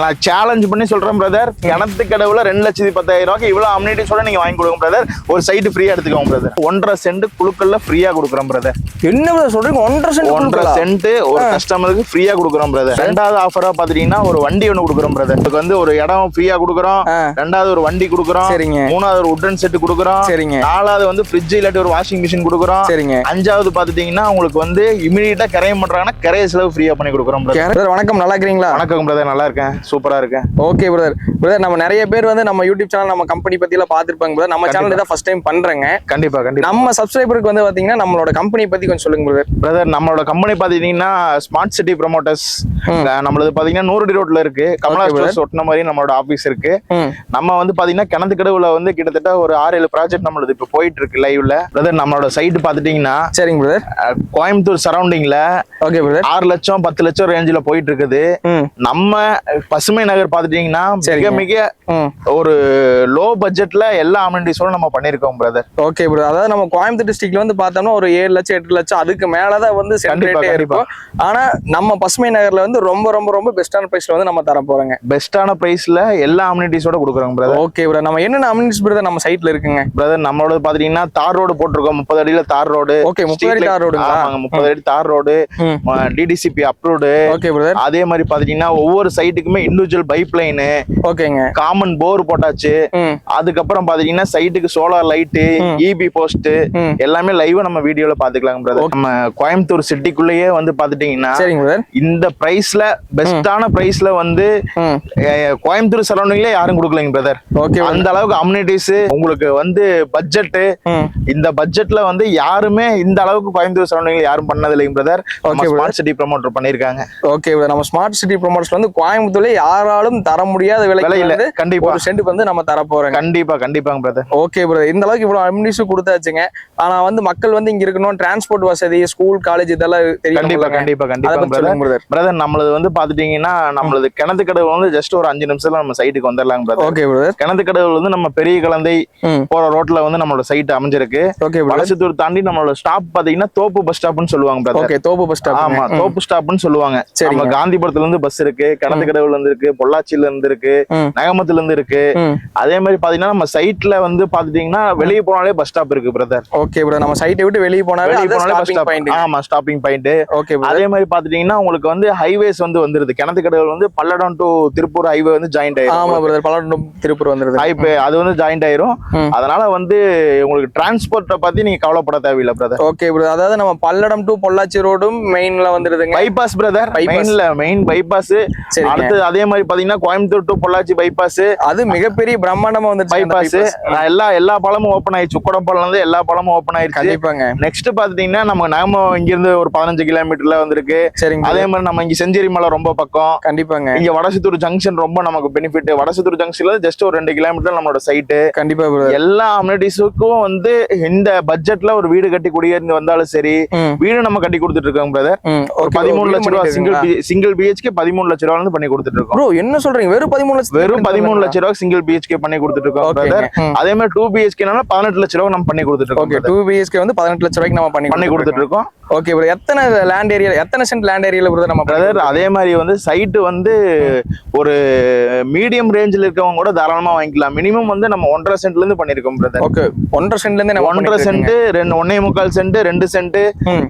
நான் சேலஞ்ச் பண்ணி சொல்றேன் பிரதர் கிணத்து கடவுல ரெண்டு லட்சத்தி பத்தாயிரம் ரூபாய்க்கு இவ்வளவு அம்யூனிட்டிஸோட நீங்க வாங்கி கொடுங்க பிரதர் ஒரு சைட்டு ஃப்ரீயா எடுத்துக்கோங்க பிரதர் ஒன்றரை சென்ட் குழுக்கள்ல ஃப்ரீயா கொடுக்குறோம் பிரதர் என்ன brother சொல்றீங்க? ஒன்றரை சென்ட் ஒன்றரை சென்ட் ஒரு கஸ்டமருக்கு ஃப்ரீயா கொடுக்குறோம் பிரதர் ரெண்டாவது ஆஃபரா பாத்துட்டீங்கன்னா ஒரு வண்டி ஒன்று கொடுக்குறோம் பிரதர் இதுக்கு வந்து ஒரு இடம் ஃப்ரீயா கொடுக்குறோம். ரெண்டாவது ஒரு வண்டி கொடுக்குறோம். சரிங்க. மூணாவது ஒரு உட்டன் செட் கொடுக்குறோம். சரிங்க. நாலாவது வந்து ஃப்ரிட்ஜ் இல்லாட்டி ஒரு வாஷிங் மிஷின் கொடுக்குறோம். சரிங்க. அஞ்சாவது பாத்துட்டீங்கன்னா உங்களுக்கு வந்து இமீடியட்டா கரையம் பண்றாங்கன்னா கரைய செலவு ஃப்ரீயா பண்ணி கொடுக்குறோம் பிரதர் பிரதர் வணக்கம். நல்லா இருக்கிறீங்களா? வணக்கம் பிரதர் நல்லா இருக்கேன். சூப்பரா இருக்கேன் ஓகே பிரதர் பிரதர் நம்ம நிறைய பேர் வந்து நம்ம யூடியூப் சேனல் நம்ம கம்பெனி பத்தி எல்லாம் பார்த்திருப்பாங்க பிரதர் நம்ம சேனல் தான் ஃபர்ஸ்ட் டைம் பண்றேங்க. கண்டிப்பா கண்டிப்பா. நம்ம சப்ஸ்கிரைபருக்கு வந்து பாத்தீங்கன்னா நம்மளோட கம்பெனி பத்தி கொஞ்சம் சொல்லுங்க பிரதர் பிரதர் நம்மளோட கம்பெனி பாத்தீங்கன்னா ஸ்மார்ட் சிட்டி ப்ரொமோட்டர்ஸ் நம்மளது பாத்தீங்கன்னா நூறுடி ரோட்ல இருக்கு. கமலா. ஸ்டோர்ஸ் ஒட்டின மாதிரி நம்மளோட ஆபீஸ் இருக்கு. நம்ம வந்து பாத்தீங்கன்னா கிணத்து கடவுல வந்து கிட்டத்தட்ட ஒரு ஆறு ஏழு ப்ராஜெக்ட் நம்மளது இப்போ போயிட்டு இருக்கு லைவ்ல பிரதர் நம்மளோட சைட் பாத்துட்டீங்கன்னா சரிங்க பிரதர் கோயம்புத்தூர் சரௌண்டிங்ல ஓகே பிரதர் ஆறு லட்சம் பத்து லட்சம் ரேஞ்சில் போயிட்டு இருக்குது. நம்ம பசுமை நகர் பாத்துட்டீங்கன்னா மிக. மிக ஒரு லோ பட்ஜெட்ல எல்லா அமெனிட்டிஸோட நம்ம பண்ணிருக்கோம் பிரதர் ஓகே பிரதர் அதாவது நம்ம கோயம்புத்தூர் டிஸ்ட்ரிக்ட்ல வந்து பார்த்தோம்னா ஒரு ஏழு லட்சம் எட்டு லட்சம் அதுக்கு மேலதான் வந்து சென்ட்ரேட்டே. இருக்கும். ஆனா நம்ம பசுமை நகர்ல வந்து ரொம்ப ரொம்ப ரொம்ப பெஸ்டான பிரைஸ்ல வந்து நம்ம தர போறோங்க. பெஸ்டான பிரைஸ்ல எல்லா அமெனிட்டிஸோட கொடுக்குறோம் பிரதர் ஓகே பிரதர் நம்ம என்னென்ன அம்யூனிட்டிஸ் பிரதர் நம்ம சைட்ல இருக்குங்க? பிரதர் நம்மளோட பாத்தீங்கன்னா தார் ரோடு போட்டிருக்கோம். முப்பது அடியில தார் ரோடு. ஓகே முப்பது அடி தார் ஆமாங்க முப்பது அடி தார் road. DTCP approved okay brother அதே மாதிரி பாத்தீங்கன்னா ஒவ்வொரு சைட்டுக்குமே இண்டிவிஜுவல் பைப் லைனு ஓகேங்க. காமன் போர் போட்டாச்சு. அதுக்கப்புறம் பாத்தீங்கன்னா சைட்டுக்கு சோலார் லைட்டு. இபி போஸ்ட் எல்லாமே லைவா நம்ம வீடியோல பாத்துக்கலாம் பிரதர் நம்ம கோயம்புத்தூர் சிட்டிக்குள்ளேயே வந்து பாத்துட்டீங்கன்னா சரிங்க பிரதர் இந்த பிரைஸ்ல பெஸ்டான பிரைஸ்ல வந்து கோயம்புத்தூர் சரௌண்டிங்ல யாரும் கொடுக்கலைங்க பிரதர் ஓகே அந்த அளவுக்கு அம்யூனிட்டிஸ் உங்களுக்கு வந்து பட்ஜெட் இந்த பட்ஜெட்ல வந்து யாருமே இந்த அளவுக்கு கோயம்புத்தூர் சரௌண்டிங்ல யாரும் பண்ணது இல்லைங்க brother Okay, smart city promoter பண்ணிருக்காங்க. ஓகே நம்ம ஸ்மார்ட் சிட்டி ப்ரொமோட்டர்ஸ் வந்து கோயம்புத்தூர்ல யாராலும் தர முடியாத விலையில வந்து கண்டிப்பா. ஒரு சென்ட் வந்து நம்ம தர போறோங்க. கண்டிப்பா கண்டிப்பாங்க பிரதர் ஓகே பிரதர் இந்த அளவுக்கு இவ்வளவு அம்யூனிட்டிஸ் கொடுத்தாச்சுங்க. ஆனா வந்து மக்கள் வந்து இங்க இருக்கணும் டிரான்ஸ்போர்ட் வசதி ஸ்கூல் காலேஜ் இதெல்லாம் கண்டிப்பா கண்டிப்பா கண்டிப்பா பிரதர் பிரதர் நம்மளது வந்து பாத்துட்டீங்கன்னா நம்மளது கிணத்து கடவுள் வந்து ஜஸ்ட் ஒரு அஞ்சு நிமிஷத்துல நம்ம சைட்டுக்கு வந்துடலாங்க பிரதர் ஓகே பிரதர் கிணத்து கடவுள் வந்து நம்ம பெரிய குழந்தை போற ரோட்ல வந்து நம்மளோட சைட் அமைஞ்சிருக்கு. ஓகே பிரதர் வலசத்தூர் தாண்டி நம்மளோட ஸ்டாப் பாத்தீங்கன்னா தோப்பு பஸ் ஸ்டாப்னு சொல்லுவாங்க பிரதர் ஓகே தோப்பு பஸ் ஸ்டாப் ஆமா தோப்பு ஸ்டாப்னு சொல்லுவாங்க. நம்ம காந்திபுரத்துல இருந்து பஸ் இருக்கு. கிணத்து கடவுள்ல இருந்து இருக்கு பொள்ளாச்சியில இருந்து இருக்கு. நகமத்துல இருந்து இருக்கு. அதே மாதிரி பாத்தீங்கன்னா நம்ம சைட்ல வந்து பாத்துட்டீங்கன்னா வெளியே போனாலே பஸ் ஸ்டாப் இருக்கு பிரதர் ஓகே பிரதர் நம்ம சைட்டை விட்டு வெளியே போனாலே வெளியே போனாலே பஸ் ஸ்டாப் பாயிண்ட் ஆமா ஸ்டாப்பிங் பாயிண்ட் ஓகே அதே மாதிரி பாத்துட்டீங்கன்னா உங்களுக்கு வந்து ஹைவேஸ் வந்து வந்துருது. கிணத்து கடவுள் வந்து பல்லடம் டு திருப்பூர் ஹைவே வந்து ஜாயிண்ட் ஆமா ஆயிரும் பிரதர் பல்லடம் திருப்பூர் வந்துருது. ஹைவே அது வந்து ஜாயிண்ட் ஆயிரும். அதனால வந்து உங்களுக்கு டிரான்ஸ்போர்ட்டை பத்தி நீங்க கவலைப்பட தேவையில்லை பிரதர் ஓகே பிரதர் அதாவது நம்ம பல்லடம் டு பொள்ளாச்சி ரோடும் மெயின்ல வந்துருதுங்க. Bypass brother. மெயின்ல மெயின் பைபாஸ் அடுத்து அதே மாதிரி பாத்தீங்கன்னா கோயம்புத்தூர் டு பொள்ளாச்சி பைபாஸ் அது மிகப்பெரிய பிரம்மாண்டமா அந்த பைபாஸ். எல்லா எல்லா பழமும் ஓப்பன் ஆயிடுச்சு. உக்கடம்பாலம் இருந்து எல்லா பழமும் ஓப்பன் ஆயிடுச்சு. கண்டிப்பாங்க. நெக்ஸ்ட் பாத்துட்டீங்கன்னா நம்ம நாம இங்க இருந்து ஒரு பதினஞ்சு கிலோமீட்டர்ல வந்திருக்கு. சரிங்க. அதே. மாதிரி நம்ம இங்க செஞ்சேரி மலை ரொம்ப பக்கம். கண்டிப்பாங்க. இங்க வடசித்தூர் ஜங்ஷன் ரொம்ப நமக்கு பெனிஃபிட் வடசித்தூர் ஜங்ஷன்ல ஜஸ்ட் ஒரு ரெண்டு கிலோமீட்டர் நம்மளோட சைட்டு கண்டிப்பா எல்லா அம்யூனிட்டிஸுக்கும் வந்து இந்த பட்ஜெட்ல ஒரு வீடு கட்டி குடியேறி வந்தாலும் சரி வீடு நம்ம கட்டி கொடுத்துட்டு இருக்கோம் பிரதர் ஒரு பதிமூணு லட்ச ரூபா சிங்கிள் சிங்கிள் பிஹெச்கே பதிமூணு லட்ச ரூபா வந்து பண்ணி கொடுத்துட்டு இருக்கோம் ப்ரோ என்ன சொல்றீங்க? வெறும் பதிமூணு லட்சம் வெறும் பதிமூணு லட்ச ரூபா சிங்கிள் பிஹெச்கே பண்ணி கொடுத்துட்டு இருக்கோம் அதே மாதிரி டூ பிஹெச்கேனால பதினெட்டு லட்ச ரூபா நம்ம பண்ணி கொடுத்துட்டு இருக்கோம் ஓகே. டூ பிஹெச்கே வந்து பதினெட்டு லட்சம் ரூபாய்க்கு நம்ம பண்ணி பண்ணி கொடுத்துட்டு இருக்கோம் ஓகே ப்ரோ எத்தனை லேண்ட் ஏரியா எத்தனை சென்ட் லேண்ட் ஏரியால பிரதர் நம்ம பிரதர் அதே மாதிரி வந்து சைட்டு வந்து ஒரு மீடியம் ரேஞ்சில் இருக்கவங்க கூட தாராளமா வாங்கிக்கலாம். மினிமம் வந்து நம்ம ஒன்றரை சென்ட்ல இருந்து பண்ணிருக்கோம் பிரதர் ஓகே ஒன்றரை சென்ட்ல இருந்து ஒன்றரை சென்ட் ரெண்டு ஒன்னே முக்கால் சென்ட் ரெண்டு சென்ட்.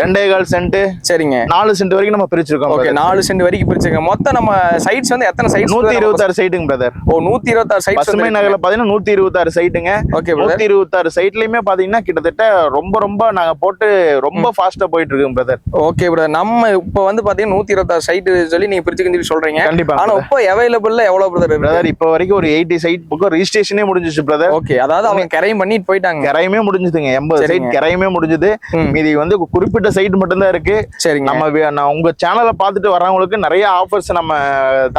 ரெண்டே கால் சென்ட் சரிங்க. நாலு சென்ட் வரைக்கும் நம்ம பிரிச்சிருக்கோம் ஓகே. நாலு சென்ட் வரைக்கும் பிரிச்சுங்க மொத்தம் நம்ம சைட்ஸ் வந்து எத்தனை சைட்ஸ் நூத்தி இருபத்தாறு சைட்டுங்க பிரதர் ஓ நூத்தி இருபத்தாறு சைட்ஸ் பசுமை நகர்ல பாத்தீங்கன்னா நூத்தி இருபத்தாறு சைட்டுங்க ஓகே நூத்தி இருபத்தாறு சைட்லயுமே பாத்தீங்கன்னா கிட்டத்தட்ட ரொம்ப ரொம்ப நாங்க போட்டு ரொம்ப ஃபாஸ்டா போயிட்டு இருக்கோம் பிரதர் ஓகே பிரதர் நம்ம இப்போ வந்து பாத்தீங்கன்னா நூத்தி இருபத்தாறு சைட் சொல்லி நீங்க பிரிச்சு சொல்லி சொல்றீங்க. கண்டிப்பா ஆனா இப்போ அவைலபிள்ல எவ்வளவு பிரதர் பிரதர் இப்ப வரைக்கும் ஒரு எயிட்டி சைட் பக்கம் ரிஜிஸ்ட்ரேஷனே முடிஞ்சிச்சு பிரதர் ஓகே அதாவது அவங்க கரையும் பண்ணிட்டு போயிட்டாங்க. கிரையமே முடிஞ்சதுங்க. எண்பது. சைட் கிரையமே முடிஞ்சது. மீதி வந்து குறிப்பிட்ட சைட் மட்டும்தான் இருக்கு. சரிங்க. நம்ம உங்க சேனலை பார்த்துட்டு வர்றவங்களுக்கு நிறைய ஆஃபர்ஸ் நம்ம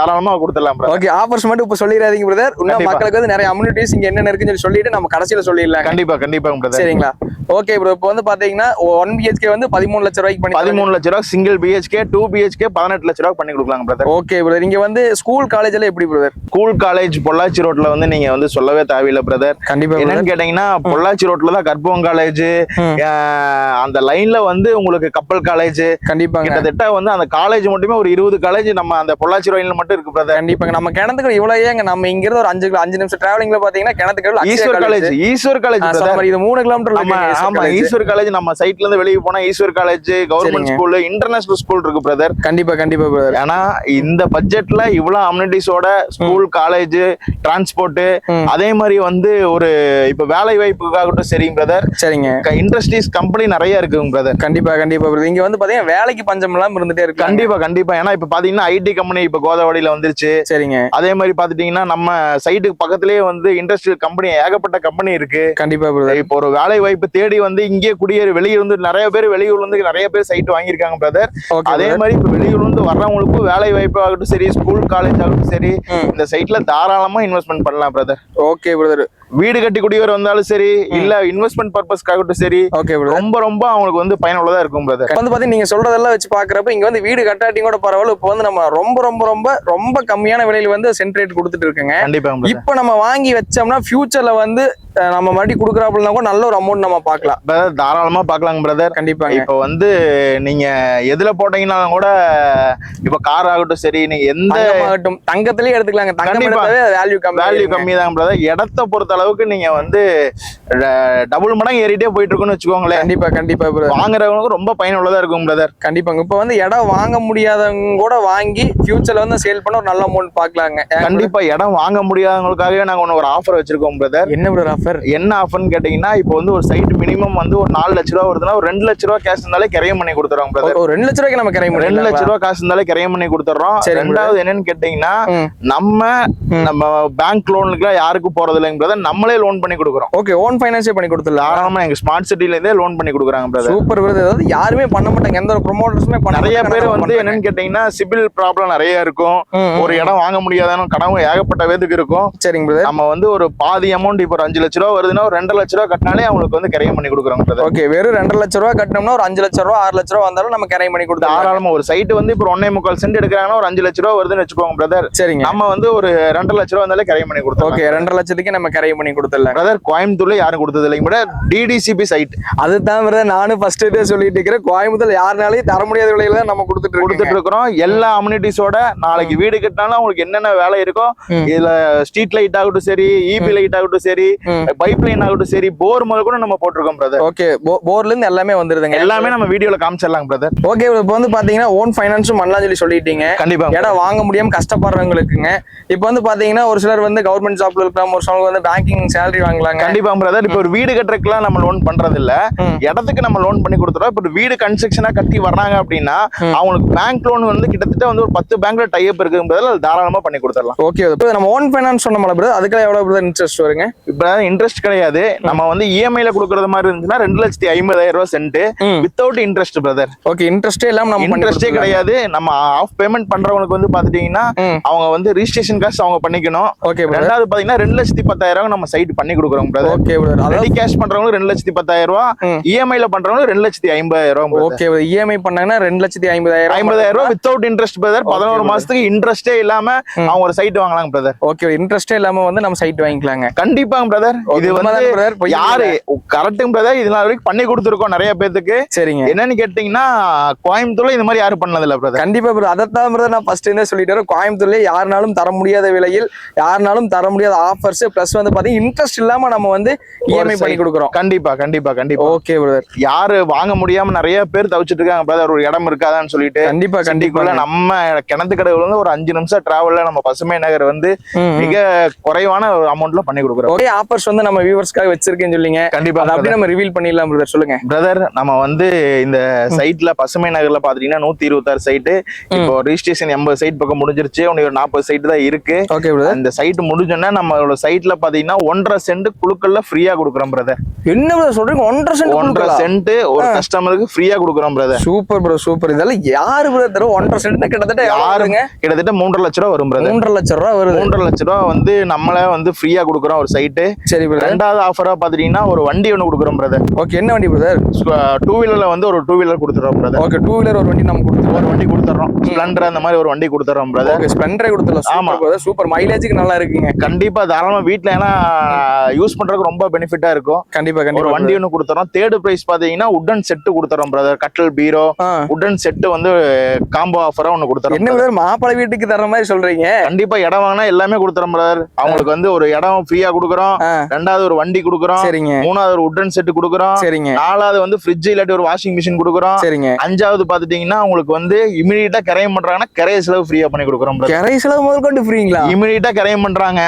தாராளமா கொடுத்துடலாம். ஓகே ஆஃபர்ஸ் மட்டும் இப்போ சொல்லிடாதீங்க பிரதர் இன்னும் கண்டிப்பா. மக்களுக்கு வந்து நிறைய அம்யூனிட்டிஸ் இங்க என்னென்ன இருக்குன்னு சொல்லி சொல்லிட்டு நம்ம கடைசியில சொல்லிடலாம் கண்டிப்பா கண்டிப்பாங்க பிரதர் சரிங்களா? ஓகே ப்ரோ இப்போ வந்து பாத்தீங்கன்னா ஒன் பிஹெச்கே வந்து பதிமூணு லட்சம் ரூபாய்க்கு பண்ணி பதிமூணு லட்ச ரூபா சிங்கிள் பிஹெச்கே டூ பிஹெச்கே பதினெட்டு லட்ச ரூபா பண்ணி கொடுக்கலாங்க பிரதர் ஓகே பிரதர் இங்க வந்து ஸ்கூல் காலேஜ் எல்லாம் எப்படி பிரதர் ஸ்கூல் காலேஜ் பொள்ளாச்சி ரோட்ல வந்து நீங்க வந்து சொல்லவே தேவையில்லை பிரதர் கண்டிப்பா. என்னன்னு கேட்டீங்கன்னா பொள்ளாச்சி ரோட்ல தான் கற்பகம் காலேஜ். அந்த லைன்ல வந்து உங்களுக்கு கப்பல் காலேஜ் கண்டிப்பாங்க. கிட்டத்தட்ட வந்து அந்த காலேஜ் மட்டுமே ஒரு இருபது காலேஜ் நம்ம அந்த பொள்ளாச்சி ரோட்ல மட்டும் இருக்கு பிரதர் கண்டிப்பாங்க. நம்ம கிணத்துக்கு இவ்வளவு ஏங்க? நம்ம இங்க இருந்து ஒரு அஞ்சு அஞ்சு நிமிஷம் டிராவலிங்ல பாத்தீங்கன்னா கிணத்துக்கு ஈஸ்வர் காலேஜ் ஈஸ்வர் காலேஜ் இது மூணு கிலோமீட்டர் ஆமா ஈஸ்வர் காலேஜ் நம்ம சைட்ல இருந்து வெளியே போனா Eswar college government. School international school இருக்கு பிரதர் கண்டிப்பா கண்டிப்பா பிரதர் ஏன்னா இந்த பட்ஜெட்ல இவ்வளவு அம்யூனிட்டிஸோட ஸ்கூல் காலேஜ் டிரான்ஸ்போர்ட். அதே மாதிரி வந்து ஒரு இப்ப வேலை வாய்ப்புக்காகட்டும் சரிங்க பிரதர் சரிங்க. இண்டஸ்ட்ரீஸ் கம்பெனி நிறைய இருக்குங்க பிரதர் கண்டிப்பா கண்டிப்பா பிரதர் இங்க வந்து பாத்தீங்கன்னா வேலைக்கு பஞ்சம் இல்லாம இருந்துட்டே இருக்கு கண்டிப்பா கண்டிப்பா. ஏன்னா இப்ப பாத்தீங்கன்னா ஐடி கம்பெனி இப்ப கோதாவரியில வந்துருச்சு. சரிங்க. அதே மாதிரி பாத்துட்டீங்கன்னா நம்ம சைட்டுக்கு பக்கத்துலயே வந்து இண்டஸ்ட்ரியல் கம்பெனி ஏகப்பட்ட கம்பெனி இருக்கு. கண்டிப்பா பிரதர் இப்போ ஒரு வேலை வாய்ப்பு தேடி வந்து இங்கே குடியேறி வெளியூர் வந்து நிறைய பேர் வெளியூர்ல இருந்து நிறைய பேர் சைட் வாங்கியிருக்காங்க பிரதர் அதே மாதிரி இப்ப வெளியூர்ல இருந்து வர்றவங்களுக்கும் வேலை வாய்ப்பு ஆகட்டும் சரி ஸ்கூல் காலேஜ் ஆகட்டும் சரி. இந்த சைட்ல தாராளமா இன்வெஸ்ட்மெண்ட் பண்ணலாம் பிரதர் ஓகே பிரதர் வீடு கட்டி குடியேற வந்தாலும் சரி இல்ல இன்வெஸ்ட்மெண்ட் பர்பஸ்க்காகட்டும் சரி ஓகே ரொம்ப ரொம்ப அவங்களுக்கு வந்து பயனுள்ளதா இருக்கும் பிரதர் வந்து பாத்தீங்கன்னா நீங்க சொல்றதெல்லாம் வச்சு பாக்குறப்ப இங்க வந்து வீடு கட்டாட்டியும் கூட பரவாயில்ல இப்போ வந்து நம்ம ரொம்ப ரொம்ப ரொம்ப ரொம்ப கம்மியான விலையில வந்து சென்ட் ரேட் கொடுத்துட்டு இருக்குங்க. கண்டிப்பா brother. இப்போ நம்ம வாங்கி வச்சோம்னா ஃபியூச்சர்ல வந்து நம்ம மறுபடியும் கொடுக்குறாப்புலனா கூட நல்ல ஒரு அமௌண்ட் நம்ம பார்க்கலாம். Brother, தாராளமா பாக்கலாங்க பிரதர் கண்டிப்பாங்க. இப்ப வந்து நீங்க எதுல போட்டீங்கன்னாலும் கூட இப்ப கார் ஆகட்டும் சரி நீங்க எந்த தங்கமாகட்டும். தங்கத்திலேயே எடுத்துக்கலாங்க. தங்கம் கண்டிப்பா. எடுத்தாவே வேல்யூ கம்மி வேல்யூ கம்மி தான் பிரதர் இடத்த பொறுத்த அளவுக்கு நீங்க வந்து டபுள் மடங்கு ஏறிட்டே போயிட்டு இருக்குன்னு வச்சுக்கோங்களேன். கண்டிப்பா கண்டிப்பா brother. வாங்குறவங்களுக்கு ரொம்ப பயனுள்ளதா இருக்கும் பிரதர் கண்டிப்பாங்க. இப்போ வந்து இடம் வாங்க முடியாதவங்க கூட வாங்கி ஃபியூச்சர்ல வந்து சேல் பண்ண ஒரு நல்ல அமௌண்ட் பார்க்கலாங்க. கண்டிப்பா இடம் வாங்க முடியாதவங்களுக்காகவே நாங்க ஒண்ணு ஒரு ஆஃபர் வச்சிருக்கோம் பிரதர் என்ன பிரதர் ஆஃபர் என்ன ஆஃபர்னு கேட்டீங்கன்னா இப்போ வந்து ஒரு சைட் மினிமம் வந்து ஒரு நாலு லட்ச ரூபா வருதுன்னா ஒரு ரெண்டு லட்ச ரூபா கேஷ் இருந்தாலே கிரையம் பண்ணி கொடுத்துறோம் பிரதர் ஒரு ரெண்டு லட்ச ரூபாய்க்கு நம்ம கிரைம் ரெண்டு லட்ச ரூபா காசு இருந்தாலே கிரையம் பண்ணி கொடுத்துறோம். ரெண்டாவது என்னன்னு கேட்டீங்கன்னா. நம்ம. நம்ம பேங்க் லோனுக்குலாம் யாருக்கும் போறது இல்லைங்க பிரதர் நம்மளே லோன் பண்ணி கொடுக்குறோம். ஓகே ஓன் ஃபைனான்ஸே பண்ணி கொடுத்துடலாம். தாராளமா எங்க ஸ்மார்ட் சிட்டில இருந்தே லோன் பண்ணி கொடுக்குறாங்க பிரதர் சூப்பர் பிரதர் அதாவது யாருமே பண்ண மாட்டாங்க. எந்த ஒரு ப்ரொமோட்டர்ஸுமே நிறைய பேர் வந்து. என்னன்னு கேட்டீங்கன்னா சிபில் ப்ராப்ளம் நிறைய இருக்கும். ஒரு இடம் வாங்க முடியாதான கனவு ஏகப்பட்ட பேருக்கு இருக்கும். சரிங்க பிரதர் நம்ம வந்து ஒரு பாதி அமௌண்ட் இப்போ ஒரு அஞ்சு லட்ச ரூபா வருதுன்னா ஒரு ரெண்டு லட்ச ரூபா கட்டினாலே அவங்களுக்கு வந்து கிரையம் பண்ணி கொடுக்குறாங்க பிரதர் ஓகே வெறும் ரெண்டரை லட்ச ரூபா கட்டினோம்னா ஒரு அஞ்சு லட்ச ரூபா ஆறு லட்ச ரூபா வந்தாலும் நம்ம கிரைம் பண்ணி கொடுத்துடலாம். தாராளமா ஒரு சைட் வந்து இப்போ ஒன்னே முக்கால் சென்ட் எடுக்கிறாங்கன்னா ஒரு அஞ்சு லட்ச ரூபா வருதுன்னு வச்சுக்கோங்க பிரதர் சரிங்க. நம்ம வந்து ஒரு ரெண்டு லட்ச ரூபா வந்தாலே கிரையம் பண்ணி கொடுத்தோம் ஓகே ரெண்டரை லட்சத்துக்கு நம்ம கிரைம் பண்ணி கொடுத்துடலாம். பிரதர் கோயம்புத்தூர்ல யாரும் கொடுத்தது இல்லைங்க பிரதர் டிடிசிபி சைட் அதுதான் பிரதர் நானும் ஃபர்ஸ்ட் இதே சொல்லிட்டு இருக்கிறேன். கோயம்புத்தூர் யாருனாலையும் தர முடியாத விலையில தான் நம்ம கொடுத்துட்டு கொடுத்துட்டு இருக்கிறோம். எல்லா அம்யூனிட்டிஸோட நாளைக்கு வீடு கட்டினாலும் அவங்களுக்கு என்னென்ன வேலை இருக்கோ. இதுல ஸ்ட்ரீட் லைட் ஆகட்டும் சரி இபி லைட் ஆகட்டும் சரி. பைப் லைன் ஆகட்டும் சரி போர் முதல் கூட நம்ம போட்டிருக்கோம் பிரதர் ஓகே போர்ல இருந்து எல்லாமே வந்துருதுங்க. எல்லாமே நம்ம வீடியோல காமிச்சிடலாம் பிரதர் ஓகே இப்போ வந்து பாத்தீங்கன்னா ஓன் ஃபைனான்ஸும் பண்ணலாம் சொல்லி சொல்லிட்டீங்க. கண்டிப்பா. இடம் வாங்க முடியாம கஷ்டப்படுறவங்களுக்குங்க. இப்போ வந்து பாத்தீங்கன்னா ஒரு சிலர் வந்து கவர்மெண்ட் ஜாப்ல இருக்கலாம் ஒரு சிலர் வந்து பேங்கிங் சேலரி வாங்கலாங்க. கண்டிப்பா பிரதர் இப்போ ஒரு வீடு கட்டுறதுக்குலாம் நம்ம லோன் பண்றது இல்ல. இடத்துக்கு நம்ம லோன் பண்ணி கொடுத்துறோம். இப்போ வீடு கன்ஸ்ட்ரக்ஷனா கட்டி வர்றாங்க அப்படின்னா. அவங்களுக்கு பேங்க் லோன் வந்து கிட்டத்தட்ட வந்து ஒரு பத்து பேங்க்ல டைப் இருக்குங்கிறதுல அது தாராளமா பண்ணி கொடுத்துடலாம். ஓகே இப்போ நம்ம ஓன் ஃபைனான்ஸ் சொன்னோம்ல பிரதர் அதுக்கெல்லாம் எவ்வளவு பிரதர் இன்ட்ரெஸ்ட் வருங்க? இப்போ இன்ட்ரெஸ்ட் கிடையாது. நம்ம வந்து E இஎம்ஐல கொடுக்கறது மாதிரி இருந்துச்சுன்னா ரெண்டு லட்சத்தி ஐம்பதாயிரம் ரூபாய் cent. Without interest brother okay இன்ட்ரெஸ்டே இல்லாம நம்ம இன்ட்ரெஸ்டே. கிடையாது. நம்ம ஆஃப் பேமெண்ட் பண்றவங்களுக்கு வந்து பாத்துட்டீங்கன்னா. அவங்க வந்து ரிஜிஸ்ட்ரேஷன் காஸ்ட் அவங்க பண்ணிக்கணும். ஓகே ரெண்டாவது பாத்தீங்கன்னா ரெண்டு லட்சத்தி பத்தாயிரம் நம்ம சைட் பண்ணி கொடுக்குறோம் பிரதர் ஓகே ரெடி கேஷ் பண்றவங்க ரெண்டு லட்சத்தி பத்தாயிரம் ரூபாய் ம். இஎம்ஐல பண்றவங்க ரெண்டு லட்சத்தி ஐம்பதாயிரம் brother. ஓகே இஎம்ஐ பண்ணாங்கன்னா ரெண்டு லட்சத்தி ஐம்பதாயிரம் ஐம்பதாயிரம் ரூபாய் வித்தவுட் இன்ட்ரெஸ்ட் பிரதர் பதினோரு. மாசத்துக்கு இன்ட்ரெஸ்டே இல்லாம. அவங்க ஒரு சைட் வாங்கலாம் பிரதர் ஓகே இன்ட்ரெஸ்டே இல்லாம வந்து நம்ம சைட் வாங்கிக்கலாங்க. கண்டிப்பாங்க பிரதர் இது வந்து யாரு? கரெக்டுங்க பிரதர் இது நாள் வரைக்கும் பண்ணி கொடுத்துருக்கோம் நிறைய பேத்துக்கு. சரிங்க. என்னன்னு கேட்டீங்கன்னா கோயம்புத்தூர்ல இந்த மாதிரி யாரும் பண்ணது இல்ல பிரதர் கண்டிப்பா ப்ரோ அதைத்தான் பிரதர் நான் ஃபர்ஸ்ட் இருந்தே சொல்லிட்டு. கோயம்புத்தூர்ல யாருனாலும் தர முடியாத விலையில் யாருனாலும் தர முடியாத ஆஃபர்ஸ் பிளஸ் வந்து பாத்தீங்கன்னா இன்ட்ரெஸ்ட் இல்லாம நம்ம வந்து இஎம்ஐ பண்ணி site. கொடுக்குறோம். கண்டிப்பா கண்டிப்பா கண்டிப்பா. ஓகே பிரதர் யாரு வாங்க முடியாம நிறைய பேர் தவிச்சிட்டு இருக்காங்க பிரதர் ஒரு இடம் இருக்காதான்னு சொல்லிட்டு கண்டிப்பா கண்டிப்பா. நம்ம கிணத்து கடவுள் வந்து ஒரு அஞ்சு நிமிஷம் டிராவல்ல நம்ம பசுமை நகர் வந்து மிக குறைவான ஒரு அமௌண்ட்ல பண்ணி கொடுக்குறோம். ஒரே ஆஃபர்ஸ் வந்து நம்ம வியூவர்ஸ்க்காக வச்சிருக்கேன்னு சொல்லிங்க. கண்டிப்பா அதை அப்படியே நம்ம ரிவீல் பண்ணிடலாம் பிரதர் சொல்லுங்க. பிரதர் நம்ம வந்து இந்த சைட்ல பசுமை நகர்ல பாத்தீங்கன்னா நூத்தி இருபத்தாறு சைட்டு இப்போ ரிஜிஸ்ட்ரேஷன் எண்பது சைட் பக்கம் முடிஞ்சிருச்சு. உனக்கு ஒரு நாற்பது சைட் தான் இருக்கு. ஓகே அந்த சைட் முடிஞ்சோன்னா நம்மளோட சைட்ல பாத்தீங்கன்னா ஒன்றரை சென்ட் குழுக்கள்ல ஃப்ரீயா கொடுக்குறோம் பிரதர் என்ன சொல்றீங்க? ஒன்றரை ஒன்றரை சென்ட் சென்ட் ஒரு கஸ்டமருக்கு ஃப்ரீயா கொடுக்குறோம் பிரதர் சூப்பர் ப்ரோ சூப்பர் இதெல்லாம் யாரு பிரதர் ஒன்றரை சென்ட் கிட்டத்தட்ட யாருங்க யாருங்க கிட்டத்தட்ட மூன்றரை லட்ச ரூபா வரும் மூன்றரை லட்சம் ரூபா வருது. மூன்றரை லட்ச ரூபா வந்து நம்மளே வந்து ஃப்ரீயா கொடுக்குறோம் ஒரு சைட்டு சரி ரெண்டாவது ஆஃபரா பாத்துட்டீங்கன்னா ஒரு வண்டி ஒன்று கொடுக்குறோம் பிரதர் ஓகே என்ன வண்டி பிரதர் டூ வீலர்ல வந்து ஒரு டூ வீலர் கொடுத்துறோம் பிரதர் ஓகே டூ வீலர் ஒரு வண்டி நம்ம கொடுத்துருவோம் ஒரு வண்டி கொடுத்துறோம் ஸ்ப்ளெண்டர் அந்த மாதிரி ஒரு வண்டி கொடுத்துறோம் பிரதர் ஓகே ஸ்ப்ளெண்டரே கொடுத்துடலாம். ஆமா. சூப்பர் பிரதர் சூப்பர் மைலேஜுக்கு நல்லா இருக்குங்க. கண்டிப்பா தாராளமா வீட்ல ஏன்னா யூஸ் பண்றதுக்கு ரொம்ப பெனிஃபிட்டா இருக்கும். கண்டிப்பா கண்டிப்பா வண்டி ஒன்று கொடுத்துறோம். தேர்டு பிரைஸ் பாத்தீங்கன்னா உட்டன் செட்டு கொடுத்துறோம் பிரதர் கட்டல் பீரோ ஆ. உட்டன் செட்டு வந்து காம்போ ஆஃபரா ஒன்று என்ன கொடுத்துறோம் பிரதர் வீட்டுக்கு தர மாதிரி சொல்றீங்க? கண்டிப்பா இடம் வாங்கினா எல்லாமே கொடுத்துறோம் பிரதர் அவங்களுக்கு வந்து ஒரு இடம் ஃப்ரீயா கொடுக்குறோம். ரெண்டாவது ஒரு வண்டி கொடுக்குறோம். சரிங்க. மூணாவது ஒரு உட்டன் செட்டு கொடுக்குறோம். சரிங்க. நாலாவது வந்து ஃப்ரிட்ஜ் இல்லாட்டி ஒரு வாஷிங் மிஷின் கொடுக்குறோம். சரிங்க. அஞ்சாவது பாத்துட்டீங்கன்னா உங்களுக்கு வந்து இமிடியட்டா கரையம் பண்றாங்கன்னா கரைய செலவு ஃப்ரீயா பண்ணி கொடுக்குறோம் பிரதர் கரை செலவு முதல் கொண்டு ஃப்ரீங்களா இமிடியட்டா கரையம் பண்றாங்க.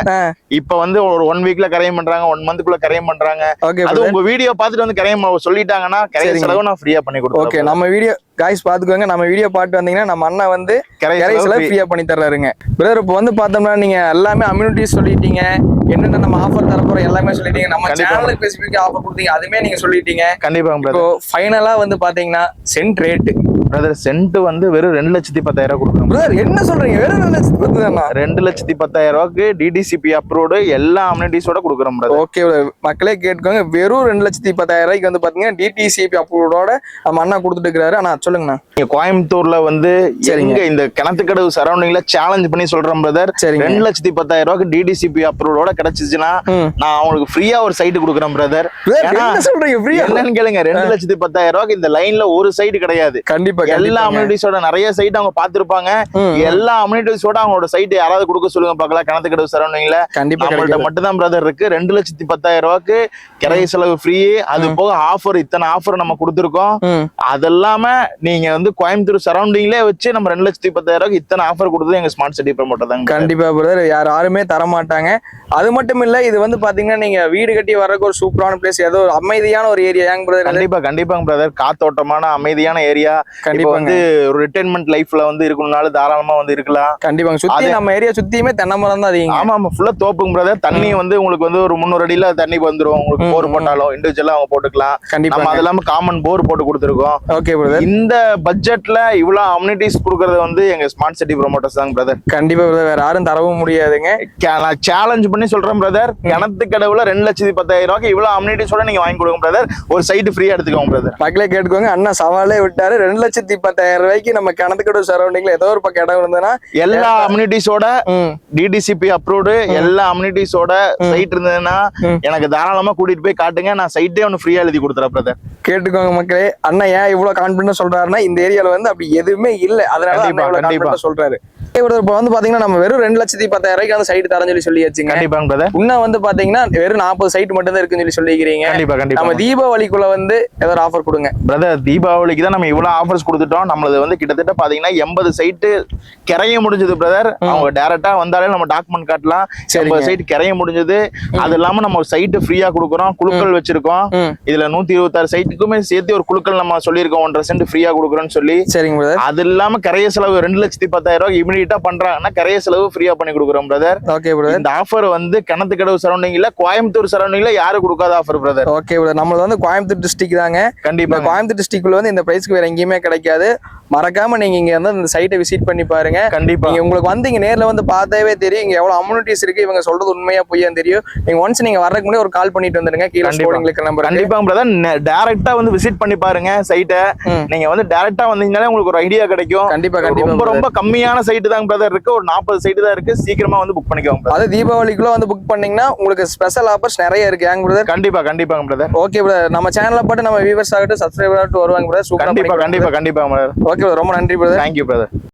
இப்ப வந்து ஒரு ஒன் வீக்ல கரையம் பண்றாங்க ஒன் மந்த்க்குள்ள கரையம் பண்றாங்க. ஓகே அது உங்க வீடியோ பார்த்துட்டு வந்து கரையம் சொல்லிட்டாங்கன்னா கரைய. செலவு நான் ஃப்ரீயா பண்ணி ஓகே கொடுத்துருக்கேன் நம்ம வீடியோ காய்ஸ் பாத்துக்கோங்க. நம்ம வீடியோ பாட்டு வந்தீங்கன்னா நம்ம அண்ணா வந்து கரை கரை செலவு செலவு free. ஃப்ரீயா பண்ணி தர்றாருங்க. பிரதர் இப்போ வந்து பார்த்தோம்னா நீங்க எல்லாமே அம்யூனிட்டிஸ் சொல்லிட்டீங்க. என்னென்ன நம்ம ஆஃபர் தர போறோம் எல்லாமே சொல்லிட்டீங்க. நம்ம கண்டிப்பா. சேனலுக்கு ஸ்பெசிஃபிக் ஆஃபர் கொடுத்தீங்க அதுமே நீங்க சொல்லிட்டீங்க. கண்டிப்பா இப்போ ஃபைனலா வந்து பாத்தீங்கன்னா சென்ட் ரேட் பிரதர் சென்ட் வந்து வெறும் ரெண்டு லட்சத்தி பத்தாயிரம் கொடுக்குறோம் பிரதர் என்ன சொல்றீங்க? வெறும் ரெண்டு லட்சத்து பத்து தானா? ரெண்டு லட்சத்தி பத்தாயிரம் ரூபாய்க்கு டிடிசிபி அப்ரூவ்டு எல்லா அம்யூனிட்டிஸோட கொடுக்குறோம் பிரதர் ஓகே மக்களே கேட்டுக்கோங்க. வெறும் ரெண்டு லட்சத்தி பத்தாயிரம் ரூபாய்க்கு வந்து பாத்தீங்கன்னா டிடிசிபி அப்ரூவோட நம்ம அண்ணா கொடுத்துட்டு இருக்கிறாரு ஆனா சொல்லுங்கண்ணா. நீங்க கோயம்புத்தூர்ல வந்து சரிங்க. இந்த கிணத்துக்கடவு சரௌண்டிங்ல சேலஞ்ச் பண்ணி சொல்றேன் பிரதர் சரிங்க. ரெண்டு லட்சத்தி பத்தாயிரம் ரூபாய்க்கு டிடிசிபி அப்ரூவோட கிடைச்சிச்சுன்னா. நான் அவங்களுக்கு ஃப்ரீயா ஒரு சைட்டு கொடுக்குறேன் பிரதர் சொல்றீங்க? ஃப்ரீயா என்னன்னு கேளுங்க. ரெண்டு லட்சத்தி பத்தாயிரம் ரூபாய்க்கு இந்த லைன்ல ஒரு சைடு கிடையாது. கண்டிப்பா. எல்லா கண்டிப்பா அம்யூனிட்டிஸோட நிறைய சைட் அவங்க பாத்துருப்பாங்க. எல்லா அம்யூனிட்டிஸோட அவங்களோட சைட் யாராவது கொடுக்க சொல்லுங்க பார்க்கலாம். கிணத்துக்கடவு சரௌண்டிங்ல கண்டிப்பா நம்மள்ட்ட மட்டும் தான் பிரதர் இருக்கு. ரெண்டு லட்சத்தி பத்தாயிரம் ரூபாய்க்கு கிரை செலவு ஃப்ரீ அது போக ஆஃபர் இத்தனை ஆஃபர் நம்ம கொடுத்துருக்கோம். அதெல்லாம நீங்க வந்து கோயம்புத்தூர் சரௌண்டிங்லேயே வச்சு நம்ம ரெண்டு லட்சத்தி பத்தாயிரம் ரூபாய்க்கு இத்தனை ஆஃபர் கொடுத்தது எங்க ஸ்மார்ட் சிட்டி ப்ரமோட்டர் தாங்க கண்டிப்பா பிரதர் யார் யாருமே தர மாட்டாங்க அது மட்டும் இல்ல இது வந்து பாத்தீங்கன்னா நீங்க வீடு கட்டி வர்றதுக்கு ஒரு சூப்பரான பிளேஸ் ஏதோ ஒரு அமைதியான ஒரு ஏரியா ஏங்க பிரதர் கண்டிப்பா கண்டிப்பாங்க பிரதர் காத்தோட்டமான அமைதியான ஏரியா இப்போ கண்டிப்பாங்க வந்து ஒரு ரிட்டைர்மெண்ட் லைஃப்ல வந்து இருக்கணும்னாலும் தாராளமா வந்து இருக்கலாம். கண்டிப்பாங்க. சுத்தி நம்ம ஏரியா சுத்தியுமே தென்னை மரம் தான் அதிகங்க. ஆமா ஆமா. ஃபுல்லா தோப்புங்க பிரதர் தண்ணி வந்து உங்களுக்கு வந்து ஒரு முந்நூறு அடியில தண்ணி வந்துரும். உங்களுக்கு போர். போட்டாலும் இண்டிவிஜுவலா அவங்க போட்டுக்கலாம். கண்டிப்பா நம்ம அது இல்லாம காமன் போர் போட்டு கொடுத்துருக்கோம். ஓகே பிரதர் இந்த பட்ஜெட்ல இவ்வளவு அம்யூனிட்டிஸ் கொடுக்கறது வந்து எங்க ஸ்மார்ட் சிட்டி ப்ரொமோட்டர்ஸ் தாங்க பிரதர் கண்டிப்பா பிரதர் வேற யாரும் தரவும் முடியாதுங்க. நான் சேலஞ்ச் பண்ணி சொல்றேன் பிரதர் கிணத்து கடவுல ரெண்டு லட்சத்தி பத்தாயிரம் ரூபாய்க்கு இவ்வளவு அம்யூனிட்டிஸோட நீங்க வாங்கி கொடுங்க பிரதர் ஒரு சைட்டு ஃப்ரீயா எடுத்துக்கோங்க பிரதர் மக்களே கேட்டுக்கோங்க. அண்ணா சவாலே விட்டாரு. ரெண்டு லட்சத்தி பத்தாயிரம் ரூபாய்க்கு நம்ம கிணத்துக்கடவு சரௌண்டிங்ல ஏதோ ஒரு பக்கம் இடம் இருந்ததுன்னா எல்லா அம்யூனிட்டிஸோட டிடிசிபி அப்ரூவ்டு எல்லா அம்யூனிட்டிஸோட சைட் இருந்ததுன்னா. எனக்கு தாராளமா கூட்டிட்டு போய் காட்டுங்க. நான் சைட்டே ஒன்று ஃப்ரீயா எழுதி கொடுத்துறேன் பிரதர் கேட்டுக்கோங்க மக்களே. அண்ணா ஏன் இவ்வளவு கான்பிடன்ட் சொல்றாருன்னா இந்த ஏரியால வந்து அப்படி எதுவுமே இல்ல. அதனால சொல்றாரு. இப்போ வந்து பாத்தீங்கன்னா நம்ம வெறும் ரெண்டு லட்சத்தி பத்தாயிரம் ரூபாய்க்கு அந்த சைடு தரேன்னு சொல்லி கண்டிப்பாங்க பிரதர் இன்னும் வந்து பாத்தீங்கன்னா வெறும் நாற்பது சைட் மட்டும் தான் இருக்குன்னு சொல்லி சொல்லிக்கிறீங்க. கண்டிப்பா கண்டிப்பா நம்ம தீபாவளிக்குள்ள வந்து ஏதோ ஒரு ஆஃபர் கொடுங்க. பிரதர் தீபாவளிக்கு தான் நம்ம இவ்வளவு ஆஃபர்ஸ் கொடுத்துட்டோம். நம்மளது வந்து கிட்டத்தட்ட பாத்தீங்கன்னா எண்பது சைட்டு கிரைய முடிஞ்சது பிரதர் அவங்க டைரக்டா வந்தாலே நம்ம டாக்குமெண்ட் காட்டலாம். எண்பது சைட் கிரைய முடிஞ்சது. அது இல்லாம நம்ம சைட்டு ஃப்ரீயா கொடுக்குறோம். குழுக்கள் வச்சிருக்கோம். இதுல நூத்தி இருபத்தாறு சைட்டுக்குமே சேர்த்து ஒரு குழுக்கள் நம்ம சொல்லியிருக்கோம். ஒன்றரை சென்ட் ஃப்ரீயா கொடுக்குறோம்னு சொல்லி. சரிங்க பிரதர் அது இல்லாம கரைய செலவு ரெண்டு லட்சத்தி பத்தாயிரம் ரூபாய் இமீடியட்டா பண்றாங்கன்னா கரைய செலவு ஃப்ரீயா பண்ணி கொடுக்குறோம் பிரதர் ஓகே பிரதர் இந்த ஆஃபர் வந்து கிணத்து கடவு சரௌண்டிங்ல கோயம்புத்தூர் சரௌண்டிங்ல யாரும் கொடுக்காத ஆஃபர் பிரதர் ஓகே பிரதர் நம்மளது வந்து கோயம்புத்தூர் டிஸ்ட்ரிக்ட் தாங்க. கண்டிப்பா கோயம்புத்தூர் டிஸ்ட்ரிக்ட்ல வந்து இந்த பிரைஸ்க்கு வேற எங்கேயுமே கிடைக்காது. மறக்காம நீங்க இங்க வந்து இந்த சைட்டை விசிட் பண்ணி பாருங்க. கண்டிப்பா. நீங்க உங்களுக்கு வந்து இங்க நேர்ல வந்து பார்த்தாவே தெரியும். இங்க எவ்வளவு அம்யூனிட்டிஸ் இருக்கு இவங்க சொல்றது உண்மையா பொய்யா தெரியும். நீங்க ஒன்ஸ் நீங்க வர்றதுக்கு முன்னாடி ஒரு கால் பண்ணிட்டு வந்துருங்க கீழே. ஸ்டோரிங்களுக்கு நம்பர் கண்டிப்பா பிரதர் டைரக்டா வந்து விசிட் பண்ணி பாருங்க சைட்டை. நீங்க வந்து டைரக்டா வந்தீங்கனாலே உங்களுக்கு ஒரு ஐடியா கிடைக்கும். கண்டிப்பா கண்டிப்பா ரொம்ப. ரொம்ப கம்மியான சைட்டு தான் பிரதர் இருக்கு. ஒரு நாற்பது சைட்டு தான் இருக்கு. சீக்கிரமா வந்து புக் பண்ணிக்கோங்க. அது தீபாவளிக்குள்ள வந்து புக் பண்ணீங்கன்னா உங்களுக்கு ஸ்பெஷல் ஆஃபர்ஸ் நிறைய இருக்கு. ஏங்க பிரதர் கண்டிப்பா கண்டிப்பாங்க பிரதர் ஓகே பிரதர் நம்ம சேனல்ல பாட்டு நம்ம வியூவர்ஸ் ஆகட்டும் சப்ஸ்கிரைபர் ஆகட்டும் வருவாங்க பிரதர் கண்டிப்பா கண்டிப்பா கண்டிப்பா பிரதர் ஓகே ரொம்ப நன்றி பிரதர் தேங்க்யூ பிரதர்